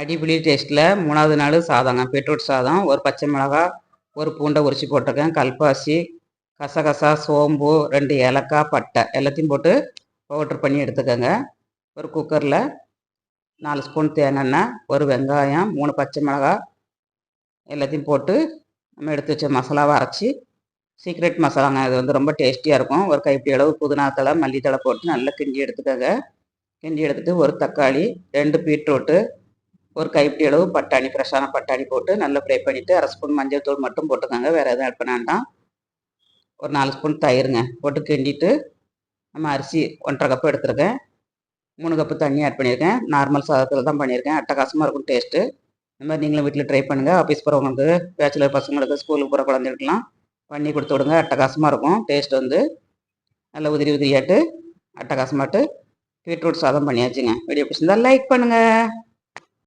அடிப்புளி டேஸ்ட்டில் மூணாவது நாள் சாதங்க. பீட்ரூட் சாதம் ஒரு பச்சை மிளகா ஒரு பூண்டை உரிச்சு போட்டிருக்கேன். கல்பாசி கசகசா சோம்பு ரெண்டு ஏலக்காய் பட்டை. எல்லாத்தையும் போட்டு பவுட்ரு பண்ணி எடுத்துக்கோங்க. ஒரு குக்கரில் நாலு ஸ்பூன் தேங்காய் எண்ணெய் ஒரு வெங்காயம் மூணு பச்சை மிளகா எல்லாத்தையும் போட்டு நம்ம எடுத்து வச்ச மசாலாவை அரைச்சி சீக்ரெட் மசாலாங்க. அது வந்து ரொம்ப டேஸ்டியாக இருக்கும். ஒரு கைப்பிடி அளவு புதினா தழை போட்டு நல்லா கிண்டி எடுத்துக்கோங்க. கிண்டி எடுத்துகிட்டு ஒரு தக்காளி ரெண்டு பீட்ரூட்டு ஒரு கைப்பிடி அளவு பட்டாணி ஃப்ரெஷ்ஷான பட்டாணி போட்டு நல்லா ஃப்ரை பண்ணிவிட்டு அரை ஸ்பூன் மஞ்சள் தூள் மட்டும் போட்டுக்கோங்க. வேறு எதுவும் ஆட் பண்ண வேண்டாம். ஒரு நாலு ஸ்பூன் தயிருங்க. போட்டு கிண்டிட்டு நம்ம அரிசி ஒன்றரை கப்பு எடுத்துருக்கேன். மூணு கப்பு தண்ணி ஆட் பண்ணியிருக்கேன் நார்மல் சாதத்தில் தான் பண்ணியிருக்கேன் அட்டகாசமாக இருக்கும் டேஸ்ட்டு. இந்த மாதிரி நீங்களும் வீட்டில் ட்ரை பண்ணுங்கள் ஆஃபீஸ் போகிறவங்களுக்கு பேச்சுலர் பசங்களுக்கு ஸ்கூலுக்கு போகிற குழந்தைகளுக்குலாம் பண்ணி கொடுத்து விடுங்க. அட்டகாசமாக இருக்கும். டேஸ்ட் வந்து நல்லா உதிரி உதிரியாட்டு அட்டகாசமாட்டு. பீட்ரூட் சாதம் பண்ணியாச்சுங்க. வீடியோ பிடிச்சிருந்தா லைக் பண்ணுங்கள்